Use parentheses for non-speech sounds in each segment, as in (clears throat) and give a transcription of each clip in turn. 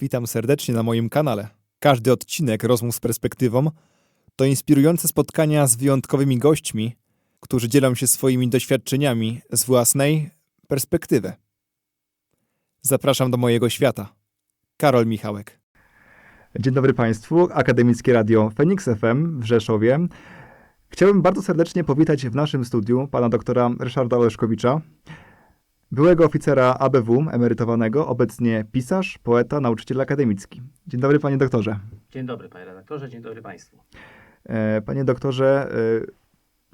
Witam serdecznie na moim kanale. Każdy odcinek Rozmów z Perspektywą to inspirujące spotkania z wyjątkowymi gośćmi, którzy dzielą się swoimi doświadczeniami z własnej perspektywy. Zapraszam do mojego świata. Karol Michałek. Dzień dobry Państwu. Akademickie Radio Phoenix FM w Rzeszowie. Chciałbym bardzo serdecznie powitać w naszym studiu pana doktora Ryszarda Oleszkowicza, byłego oficera ABW, emerytowanego, obecnie pisarz, poeta, nauczyciel akademicki. Dzień dobry, panie doktorze. Dzień dobry, panie redaktorze, dzień dobry państwu. E, Panie doktorze, e,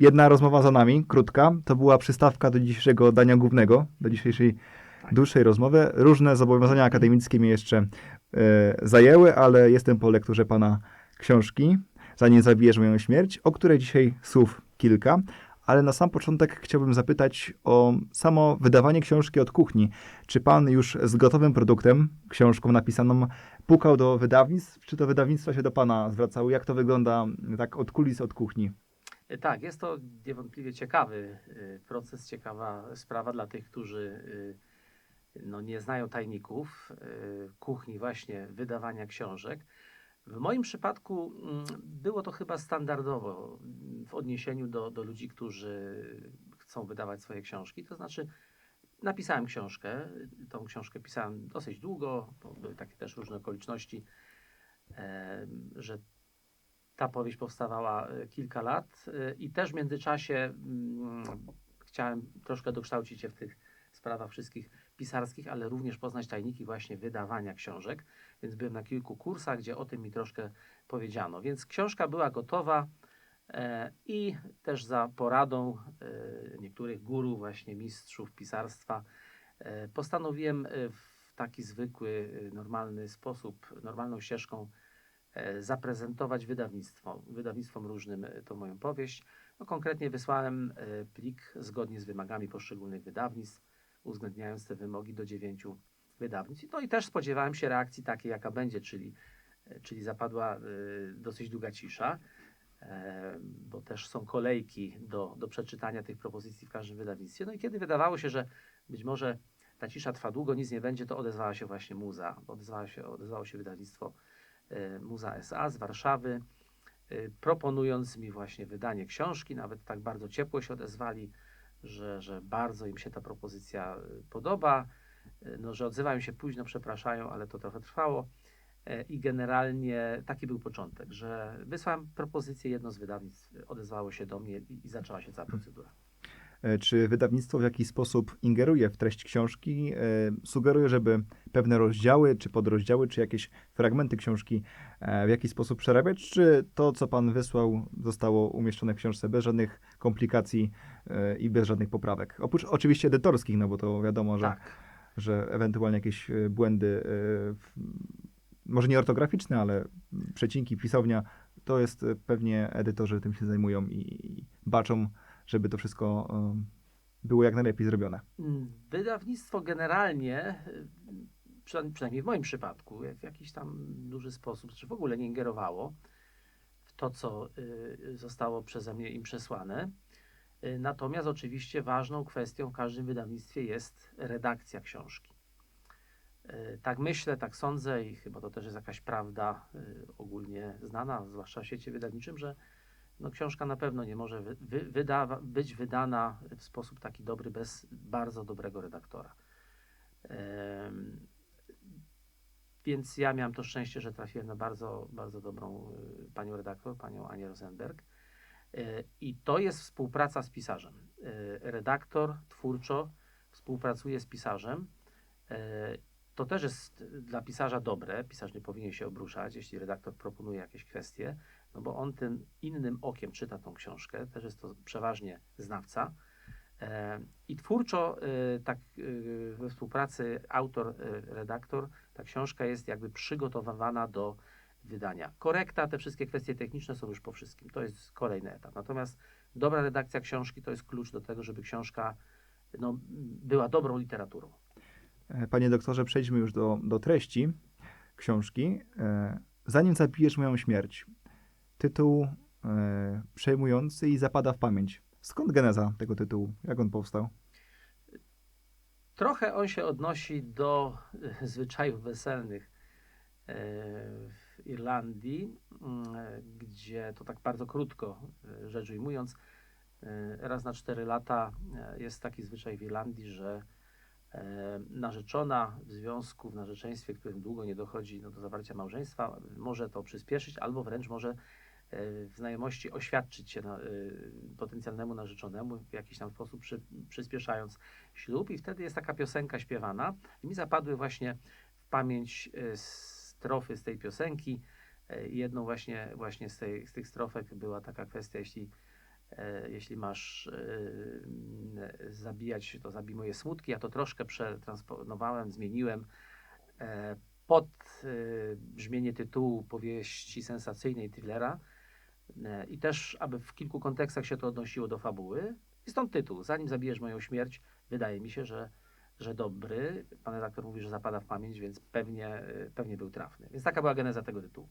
jedna rozmowa za nami, krótka. To była przystawka do dzisiejszego dania głównego, do dzisiejszej Tak. dłuższej rozmowy. Różne zobowiązania akademickie mnie jeszcze e, zajęły, ale jestem po lekturze pana książki, Zanim zabijesz moją śmierć, o której dzisiaj słów kilka. Ale na sam początek chciałbym zapytać o samo wydawanie książki od kuchni. Czy pan już z gotowym produktem, książką napisaną, pukał do wydawnictw, czy to wydawnictwa się do pana zwracały? Jak to wygląda tak od kulis, od kuchni? E, Tak, jest to niewątpliwie ciekawy e, proces, ciekawa sprawa dla tych, którzy e, no, nie znają tajników kuchni właśnie wydawania książek. W moim przypadku mm, było to chyba standardowo w odniesieniu do, do ludzi, którzy chcą wydawać swoje książki. To znaczy, napisałem książkę, tą książkę pisałem dosyć długo, bo były takie też różne okoliczności, że ta powieść powstawała e, kilka lat e, i też w międzyczasie mm, chciałem troszkę dokształcić się w tych sprawach wszystkich pisarskich, ale również poznać tajniki właśnie wydawania książek, więc byłem na kilku kursach, gdzie o tym mi troszkę powiedziano. Więc książka była gotowa e, i też za poradą e, niektórych guru, właśnie mistrzów pisarstwa, e, postanowiłem e, w taki zwykły, e, normalny sposób, normalną ścieżką e, zaprezentować wydawnictwo, wydawnictwom różnym tą moją powieść. No, konkretnie wysłałem plik zgodnie z wymagami poszczególnych wydawnictw, uwzględniając te wymogi do dziewięciu wydawnictw. No i też spodziewałem się reakcji takiej, jaka będzie, czyli, czyli zapadła e, dosyć długa cisza, e, bo też są kolejki do, do przeczytania tych propozycji w każdym wydawnictwie. No i kiedy wydawało się, że być może ta cisza trwa długo, nic nie będzie, to odezwała się właśnie Muza, odezwała się, odezwało się wydawnictwo e, Muza S.A. z Warszawy, proponując mi właśnie wydanie książki. Nawet tak bardzo ciepło się odezwali, że, że bardzo im się ta propozycja e, podoba. E, No, że odzywają się późno, przepraszają, ale to trochę trwało. E, I generalnie taki był początek, że wysłałem propozycję, jedno z wydawnictw odezwało się do mnie i, i zaczęła się cała procedura. E, Czy wydawnictwo w jakiś sposób ingeruje w treść książki? e, Sugeruje, żeby pewne rozdziały, czy podrozdziały, czy jakieś fragmenty książki e, w jakiś sposób przerabiać? Czy to, co pan wysłał, zostało umieszczone w książce bez żadnych komplikacji i bez żadnych poprawek? Oprócz oczywiście edytorskich, no bo to wiadomo, że, Tak. że ewentualnie jakieś błędy, może nie ortograficzne, ale przecinki, pisownia, to jest pewnie edytorzy tym się zajmują i baczą, żeby to wszystko e, było jak najlepiej zrobione. Wydawnictwo generalnie, przyna- przynajmniej w moim przypadku, w jakiś tam duży sposób, czy w ogóle nie ingerowało w to, co y, zostało przeze mnie im przesłane. Y, Natomiast oczywiście ważną kwestią w każdym wydawnictwie jest redakcja książki. Tak myślę, tak sądzę i chyba to też jest jakaś prawda ogólnie znana, zwłaszcza w świecie wydawniczym, że no, książka na pewno nie może wy, być wydana w sposób taki dobry bez bardzo dobrego redaktora. Em, więc ja miałem to szczęście, że trafiłem na bardzo, bardzo dobrą y, panią redaktor, panią Anię Rosenberg. Y, I to jest współpraca z pisarzem. Y, redaktor twórczo współpracuje z pisarzem. Y, to też jest dla pisarza dobre. Pisarz nie powinien się obruszać, jeśli redaktor proponuje jakieś kwestie, no bo on tym innym okiem czyta tą książkę. Też jest to przeważnie znawca. E, I twórczo, e, tak e, we współpracy autor-redaktor, ta książka jest jakby przygotowywana do wydania. Korekta, te wszystkie kwestie techniczne są już po wszystkim. To jest kolejny etap. Natomiast dobra redakcja książki to jest klucz do tego, żeby książka no, była dobrą literaturą. Panie doktorze, przejdźmy już do, do treści książki. Zanim zabijesz moją śmierć. Tytuł e, przejmujący i zapada w pamięć. Skąd geneza tego tytułu? Jak on powstał? Trochę on się odnosi do e, zwyczajów weselnych w Irlandii, e, gdzie to tak bardzo krótko e, rzecz ujmując, e, raz na 4 lata e, jest taki zwyczaj w Irlandii, że e, narzeczona w związku, w narzeczeństwie, którym długo nie dochodzi no, do zawarcia małżeństwa, może to przyspieszyć albo wręcz może e, w znajomości oświadczyć się na, e, potencjalnemu narzeczonemu w jakiś tam sposób przy, przyspieszając ślub i wtedy jest taka piosenka śpiewana i mi zapadły właśnie w pamięć e, strofy z tej piosenki. E, Jedną właśnie, właśnie z, tej, z tych strofek była taka kwestia, jeśli, e, jeśli masz e, zabijać, to zabij moje smutki. Ja to troszkę przetransponowałem, zmieniłem e, pod e, brzmienie tytułu powieści sensacyjnej thrillera e, i też, aby w kilku kontekstach się to odnosiło do fabuły. I stąd tytuł. Zanim zabijesz moją śmierć, wydaje mi się, że, że dobry. Pan redaktor mówi, że zapada w pamięć, więc pewnie, e, pewnie był trafny. Więc taka była geneza tego tytułu.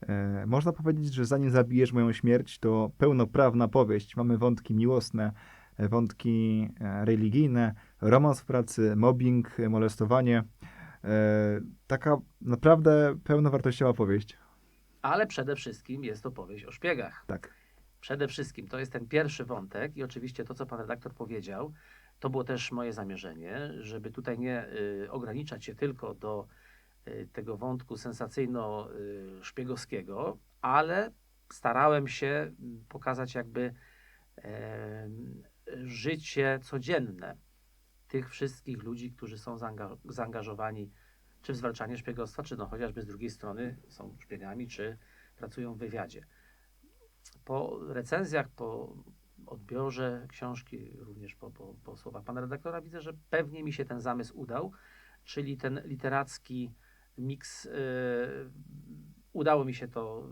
E, można powiedzieć, że zanim zabijesz moją śmierć, to pełnoprawna powieść. Mamy wątki miłosne, e, wątki e, religijne, romans w pracy, mobbing, e, molestowanie. E, taka naprawdę pełnowartościowa powieść. Ale przede wszystkim jest to powieść o szpiegach. Tak. Przede wszystkim to jest ten pierwszy wątek i oczywiście to, co pan redaktor powiedział, to było też moje zamierzenie, żeby tutaj nie y, ograniczać się tylko do y, tego wątku sensacyjno-szpiegowskiego, ale starałem się mm, pokazać jakby życie codzienne tych wszystkich ludzi, którzy są zaanga- zaangażowani czy w zwalczanie szpiegostwa, czy no chociażby z drugiej strony są szpiegami, czy pracują w wywiadzie po recenzjach, po odbiorze książki, również po, po, po słowach pana redaktora, widzę, że pewnie mi się ten zamysł udał, czyli ten literacki miks. y, udało mi się to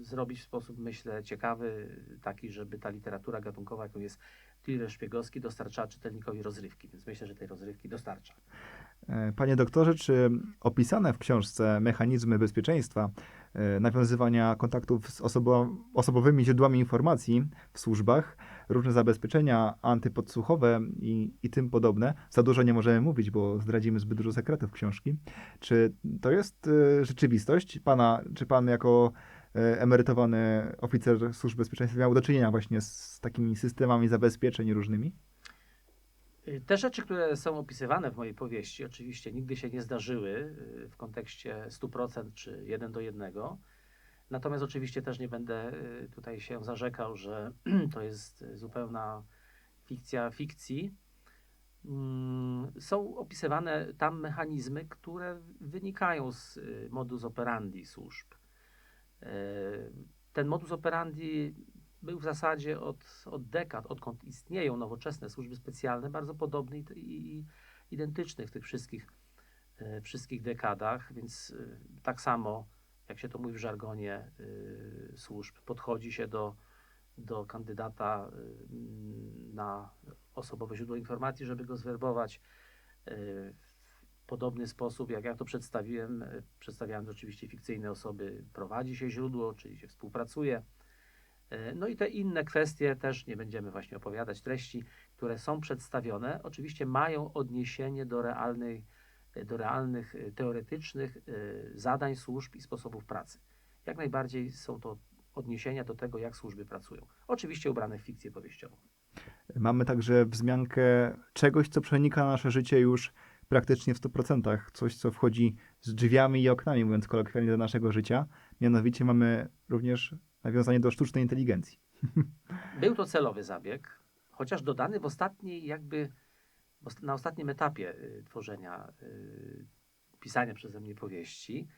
y, zrobić w sposób, myślę, ciekawy, taki, żeby ta literatura gatunkowa, jaką jest thriller szpiegowski, dostarczała czytelnikowi rozrywki, więc myślę, że tej rozrywki dostarcza. E, Panie doktorze, czy opisane w książce mechanizmy bezpieczeństwa, e, nawiązywania kontaktów z osobo- osobowymi źródłami informacji w służbach, różne zabezpieczenia antypodsłuchowe i, i tym podobne, za dużo nie możemy mówić, bo zdradzimy zbyt dużo sekretów książki. Czy to jest e, rzeczywistość? Pana, czy pan jako e, emerytowany oficer służb bezpieczeństwa miał do czynienia właśnie z takimi systemami zabezpieczeń różnymi? Te rzeczy, które są opisywane w mojej powieści, oczywiście nigdy się nie zdarzyły y, w kontekście 100% czy 1 do 1. Natomiast oczywiście też nie będę y, tutaj się zarzekał, że (clears throat) to jest zupełna fikcja fikcji. Mm, Są opisywane tam mechanizmy, które wynikają z y, modus operandi służb. Ten modus operandi był w zasadzie od, od dekad, odkąd istnieją nowoczesne służby specjalne, bardzo podobny i, i, i identyczny w tych wszystkich, e, wszystkich dekadach, więc e, tak samo, jak się to mówi w żargonie e, służb, podchodzi się do, do kandydata na osobowe źródło informacji, żeby go zwerbować. W podobny sposób, jak ja to przedstawiłem, przedstawiałem oczywiście fikcyjne osoby, prowadzi się źródło, czyli się współpracuje. E, No i te inne kwestie też nie będziemy właśnie opowiadać. Treści, które są przedstawione, oczywiście mają odniesienie do, realnej, e, do realnych, e, teoretycznych zadań służb i sposobów pracy. Jak najbardziej są to odniesienia do tego, jak służby pracują. Oczywiście ubrane w fikcję powieściową. Mamy także wzmiankę czegoś, co przenika nasze życie już praktycznie w 100%. Coś, co wchodzi z drzwiami i oknami, mówiąc kolokwialnie, do naszego życia. Mianowicie mamy również nawiązanie do sztucznej inteligencji. (laughs) Był to celowy zabieg, chociaż dodany w ostatniej, jakby na ostatnim etapie y, tworzenia, y, pisania przeze mnie powieści.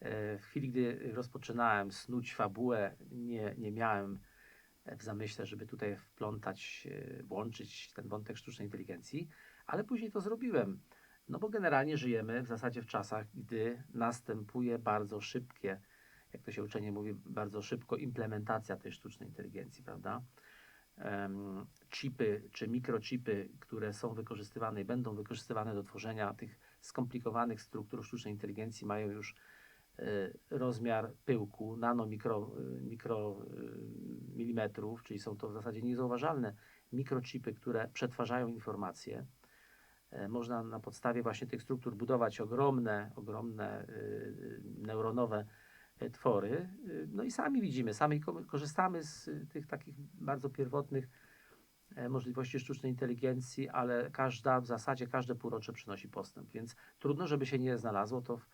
E, w chwili, gdy rozpoczynałem snuć fabułę, nie, nie miałem w zamyśle, żeby tutaj wplątać, włączyć ten wątek sztucznej inteligencji, ale później to zrobiłem. No bo generalnie żyjemy w zasadzie w czasach, gdy następuje bardzo szybkie, jak to się uczenie mówi, bardzo szybko implementacja tej sztucznej inteligencji, prawda? Em, chipy czy mikrochipy, które są wykorzystywane i będą wykorzystywane do tworzenia tych skomplikowanych struktur sztucznej inteligencji, mają już e, rozmiar pyłku, nano, mikro, e, mikro e, milimetrów, czyli są to w zasadzie niezauważalne mikrochipy, które przetwarzają informacje. Można na podstawie właśnie tych struktur budować ogromne, ogromne y, neuronowe twory. Y, No i sami widzimy, sami ko- korzystamy z y, tych takich bardzo pierwotnych e, możliwości sztucznej inteligencji, ale każda, w zasadzie każde półrocze przynosi postęp, więc trudno, żeby się nie znalazło to w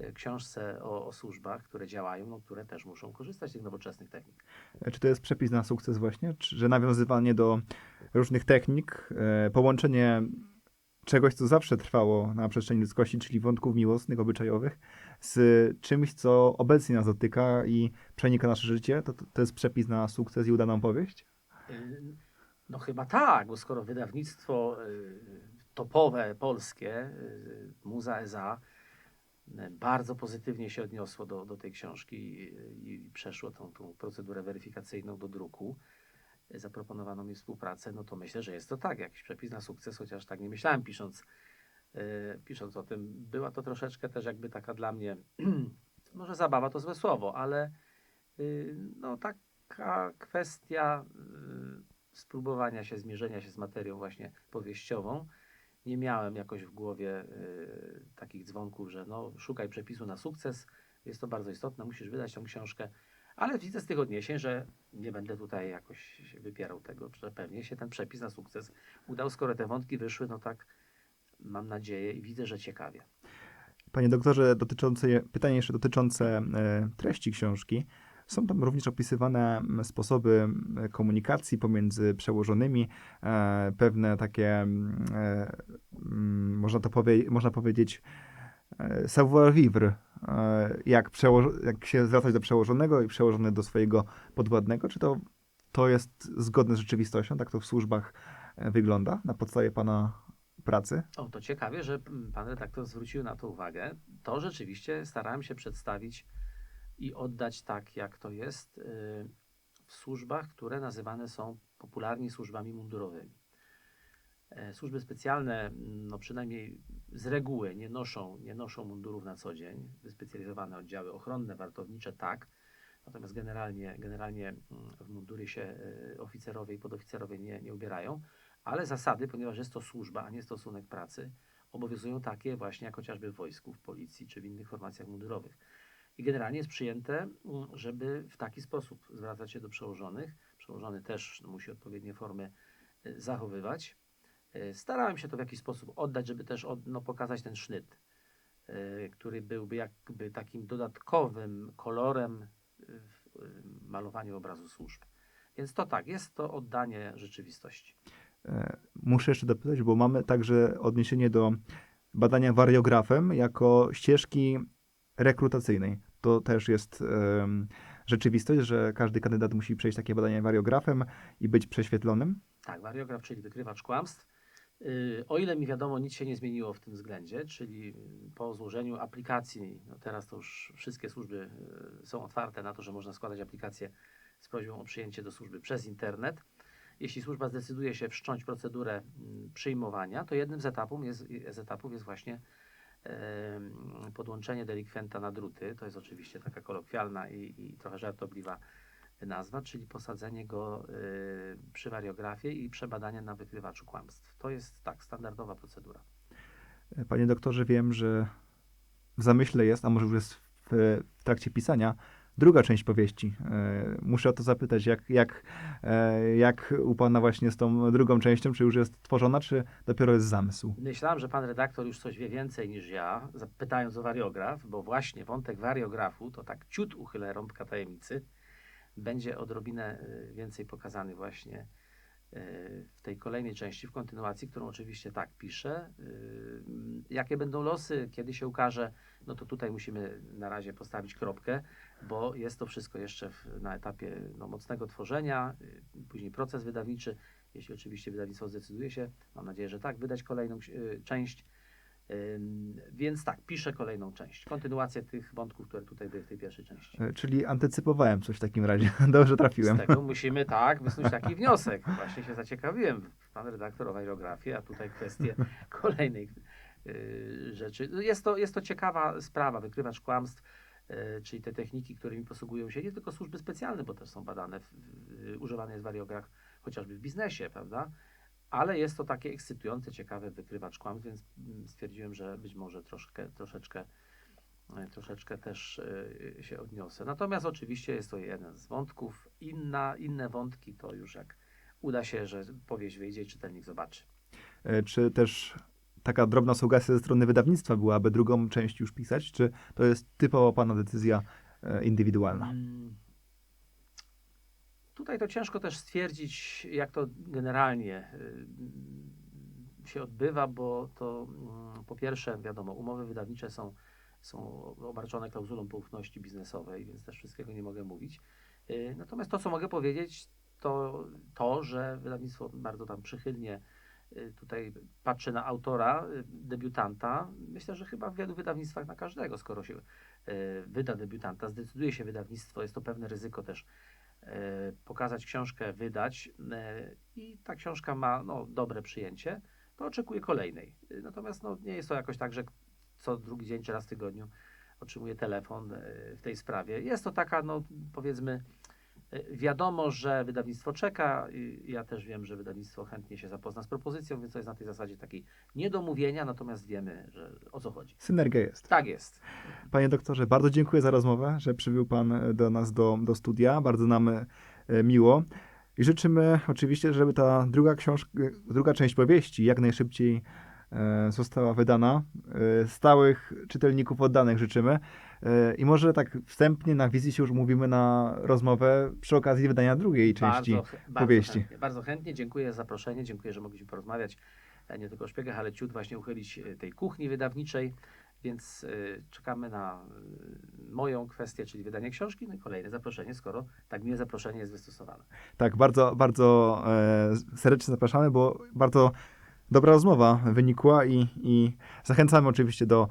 e, książce o, o służbach, które działają, no, które też muszą korzystać z tych nowoczesnych technik. E, Czy to jest przepis na sukces właśnie? Czy, że nawiązywanie do różnych technik, e, połączenie czegoś, co zawsze trwało na przestrzeni ludzkości, czyli wątków miłosnych, obyczajowych, z czymś, co obecnie nas dotyka i przenika nasze życie, to, to, jest przepis na sukces i udaną powieść? Y, No chyba tak, bo skoro wydawnictwo y, topowe polskie, y, Muza EZA, bardzo pozytywnie się odniosło do, do tej książki i, i przeszło tą, tą procedurę weryfikacyjną do druku, zaproponowano mi współpracę, no to myślę, że jest to tak, jakiś przepis na sukces, chociaż tak nie myślałem pisząc, pisząc o tym. Była to troszeczkę też jakby taka dla mnie, (clears throat) może zabawa to złe słowo, ale y, no taka kwestia y, spróbowania się, zmierzenia się z materią właśnie powieściową. Nie miałem jakoś w głowie y, takich dzwonków, że no, szukaj przepisu na sukces, jest to bardzo istotne, musisz wydać tą książkę, ale widzę z tych odniesień, że nie będę tutaj jakoś wypierał tego, że pewnie się ten przepis na sukces udał, skoro te wątki wyszły, no tak mam nadzieję i widzę, że ciekawie. Panie doktorze, dotyczące, pytanie jeszcze dotyczące e, treści książki. Są tam również opisywane m, sposoby m, komunikacji pomiędzy przełożonymi, e, pewne takie, m, e, można to powie, można powiedzieć, savoir-vivre, jak, jak się zwracać do przełożonego i przełożony do swojego podwładnego. Czy to, to jest zgodne z rzeczywistością? Tak to w służbach wygląda na podstawie pana pracy? O, to ciekawie, że pan redaktor zwrócił na to uwagę. To rzeczywiście starałem się przedstawić i oddać tak, jak to jest y, w służbach, które nazywane są popularnie służbami mundurowymi. E, Służby specjalne, no przynajmniej z reguły, nie noszą, nie noszą mundurów na co dzień. Wyspecjalizowane oddziały ochronne, wartownicze tak. Natomiast generalnie, generalnie mm, w mundury się y, oficerowie i podoficerowie nie, nie ubierają ale zasady, ponieważ jest to służba, a nie stosunek pracy, obowiązują takie właśnie jak chociażby w wojsku, w policji czy w innych formacjach mundurowych. I generalnie jest przyjęte, mm, żeby w taki sposób zwracać się do przełożonych. Przełożony też musi odpowiednie formy y, zachowywać. Y, Starałem się to w jakiś sposób oddać, żeby też od, no, pokazać ten sznyt, y, który byłby jakby takim dodatkowym kolorem w malowaniu obrazu służb. Więc to tak, jest to oddanie rzeczywistości. E, Muszę jeszcze dopytać, bo mamy także odniesienie do badania wariografem jako ścieżki rekrutacyjnej. To też jest rzeczywistość, że każdy kandydat musi przejść takie badanie wariografem i być prześwietlonym. Tak, wariograf, czyli wykrywacz kłamstw. Yy, O ile mi wiadomo, nic się nie zmieniło w tym względzie, czyli yy, po złożeniu aplikacji, no teraz to już wszystkie służby yy, są otwarte na to, że można składać aplikację z prośbą o przyjęcie do służby przez internet. Jeśli służba zdecyduje się wszcząć procedurę mm, przyjmowania, to jednym z etapów jest, z etapów jest właśnie podłączenie delikwenta na druty. To jest oczywiście taka kolokwialna i, i trochę żartobliwa nazwa, czyli posadzenie go przy wariografie i przebadanie na wykrywaczu kłamstw. To jest tak, standardowa procedura. Panie doktorze, wiem, że w zamyśle jest, a może już jest w, w trakcie pisania, druga część powieści. E, Muszę o to zapytać, jak, jak, e, jak u pana właśnie z tą drugą częścią, czy już jest tworzona, czy dopiero jest zamysł? Myślałem, że pan redaktor już coś wie więcej niż ja, zapytając o wariograf, bo właśnie wątek wariografu, to tak ciut uchylę rąbka tajemnicy, będzie odrobinę y, więcej pokazany właśnie w tej kolejnej części, w kontynuacji, którą oczywiście tak piszę. Jakie będą losy, kiedy się ukaże, no to tutaj musimy na razie postawić kropkę, bo jest to wszystko jeszcze w, na etapie no, mocnego tworzenia, y, później proces wydawniczy, jeśli oczywiście wydawnictwo zdecyduje się, mam nadzieję, że tak, wydać kolejną y, część. Więc tak, piszę kolejną część. Kontynuację tych wątków, które tutaj były w tej pierwszej części. E, Czyli antycypowałem coś w takim razie. (laughs) Dobrze trafiłem. Z tego musimy tak wysnuć taki wniosek. Właśnie się zaciekawiłem, pan redaktor o wajrografię, a tutaj kwestie (laughs) kolejnej y, rzeczy. No Jest to, jest to ciekawa sprawa, wykrywacz kłamstw, czyli te techniki, którymi posługują się nie tylko służby specjalne, bo też są badane, w, w, jest wariograf chociażby w biznesie, prawda? ale jest to takie ekscytujące, ciekawe wykrywacz kłamstw, więc mm, stwierdziłem, że być może troszkę, troszeczkę, e, troszeczkę też e, się odniosę. Natomiast oczywiście jest to jeden z wątków. Inna, inne wątki to już jak uda się, że powieść wyjdzie i czytelnik zobaczy. E, Czy też taka drobna sugestia ze strony wydawnictwa była, aby drugą część już pisać? Czy to jest typowo pana decyzja e, indywidualna? Mm. Tutaj to ciężko też stwierdzić, jak to generalnie y, się odbywa, bo to mm, po pierwsze, wiadomo, umowy wydawnicze są, są obarczone klauzulą poufności biznesowej, więc też wszystkiego nie mogę mówić. Y, Natomiast to, co mogę powiedzieć, to to, że wydawnictwo bardzo tam przychylnie tutaj patrzy na autora, y, debiutanta. Myślę, że chyba w wielu wydawnictwach na każdego, skoro się e, wyda debiutanta, zdecyduje się wydawnictwo, jest to pewne ryzyko też pokazać książkę, wydać i ta książka ma no, dobre przyjęcie, to oczekuje kolejnej. Natomiast no, nie jest to jakoś tak, że co drugi dzień czy raz w tygodniu otrzymuje telefon w tej sprawie. Jest to taka, no powiedzmy, wiadomo, że wydawnictwo czeka. Ja też wiem, że wydawnictwo chętnie się zapozna z propozycją, więc to jest na tej zasadzie takiej niedomówienia, natomiast wiemy, że o co chodzi. Synergia jest. Tak jest. Panie doktorze, bardzo dziękuję za rozmowę, że przybył pan e, do nas do, do studia. Bardzo nam e, miło. I życzymy oczywiście, żeby ta druga książka, druga część powieści jak najszybciej e, została wydana. E, stałych czytelników oddanych życzymy. E, I może tak wstępnie na wizji się już mówimy na rozmowę przy okazji wydania drugiej części. bardzo, bardzo powieści. Chętnie, bardzo chętnie. Dziękuję za zaproszenie. Dziękuję, że mogliśmy porozmawiać e, nie tylko o szpiegach, ale ciut właśnie uchylić e, tej kuchni wydawniczej. Więc e, czekamy na e, moją kwestię, czyli wydanie książki, no i kolejne zaproszenie, skoro tak miłe zaproszenie jest wystosowane. Tak, bardzo, bardzo e, serdecznie zapraszamy, bo bardzo dobra rozmowa wynikła i, i zachęcamy oczywiście do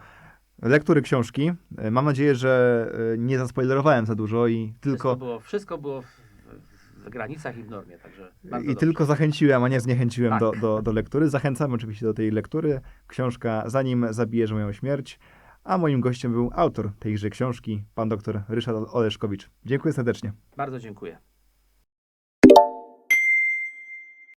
lektury książki. E, Mam nadzieję, że e, nie zaspoilerowałem za dużo i Wszystko tylko, było, wszystko było w, w, granicach i w normie, także i dobrze. tylko zachęciłem, a nie zniechęciłem Tak. do, do, do lektury. Zachęcamy oczywiście do tej lektury. Książka Zanim zabijesz moją śmierć. A moim gościem był autor tejże książki, pan dr Ryszard Oleszkowicz. Dziękuję serdecznie. Bardzo dziękuję.